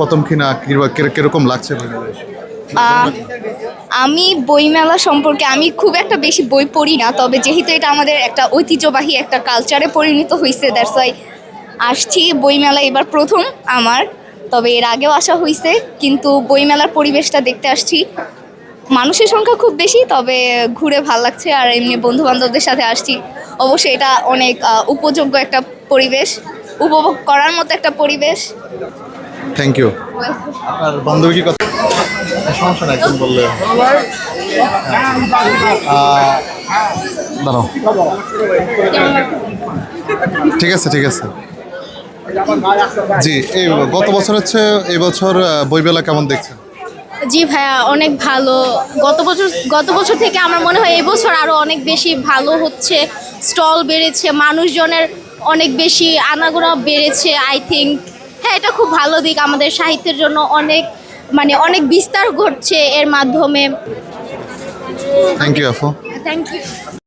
প্রথম কিনা কিংবা কীরকম লাগছে আমি বইমেলা সম্পর্কে আমি খুব একটা বেশি বই পড়ি না, তবে যেহেতু এটা আমাদের একটা ঐতিহ্যবাহী একটা কালচারে পরিণত হয়েছে দ্যাটস ওয়াই আসছি বইমেলা এবার প্রথম আমার, তবে এর আগেও আসা হয়েছে কিন্তু বইমেলার পরিবেশটা দেখতে আসছি। মানুষের সংখ্যা খুব বেশি, তবে ঘুরে ভালো লাগছে, আর এমনি বন্ধু বান্ধবদের সাথে আসছি। অবশ্যই এটা অনেক উপযোগ্য একটা পরিবেশ, উপভোগ করার মতো একটা পরিবেশ। থ্যাংক ইউ আর বান্ধবী কি কথা? সমস্যা নাই একদম বললে। দাঁড়াও। ঠিক আছে ঠিক আছে। জি এই গত বছর হচ্ছে এবছর বইমেলা কেমন দেখছেন? জি ভাইয়া অনেক ভালো। গত বছর গত বছর থেকে আমার মনে হয় এবছর আরও অনেক বেশি ভালো হচ্ছে। স্টল বেড়েছে মানুষজনের অনেক বেশি আনাগোনা বেড়েছে আই থিঙ্ক হ্যাঁ এটা খুব ভালো দিক। আমাদের সাহিত্যের জন্য অনেক মানে অনেক বিস্তার ঘটছে এর মাধ্যমে। থ্যাংক ইউ আপু থ্যাংক ইউ